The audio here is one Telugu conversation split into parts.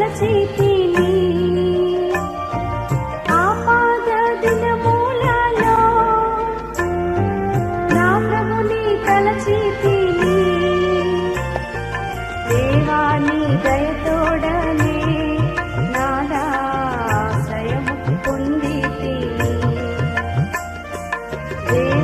తలచితిని ఆపాద దినమూలలో నా ప్రభుని తలచితిని దేవాని దయతోడనే నాదాశయము పొందితిని. దేవా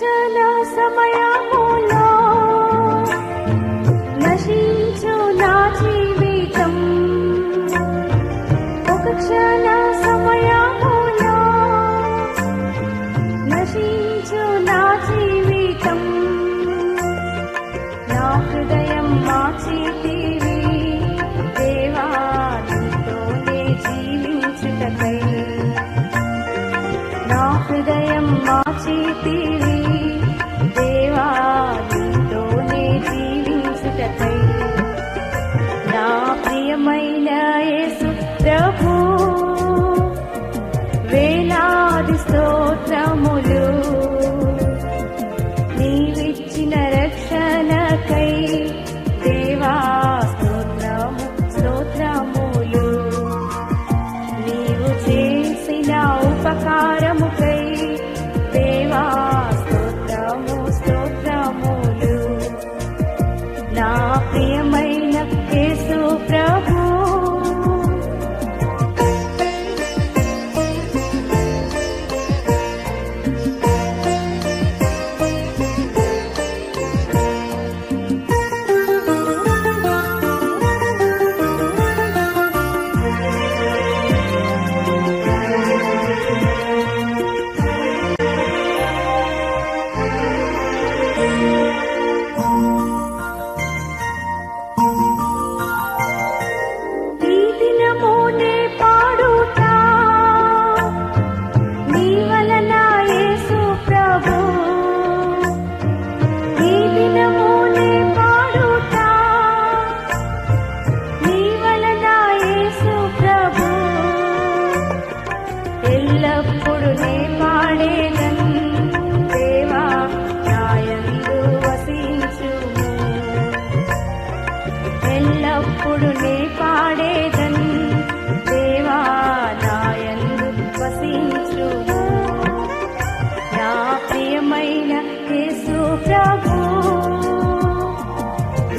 పరీక్షల సమయములో నశించు నా జీవితం. ఒక క్షణ సమయములో నశించు నా జీవితం. నా హృదయం మార్చితివి దేవా నీతోనే జీవించుటకై. నా హృదయం మార్చితివి கை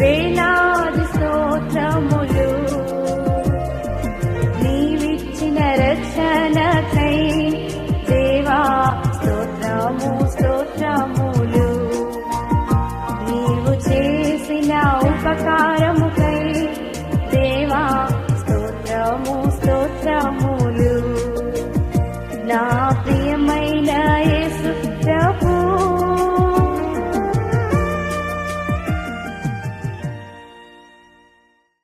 Vela.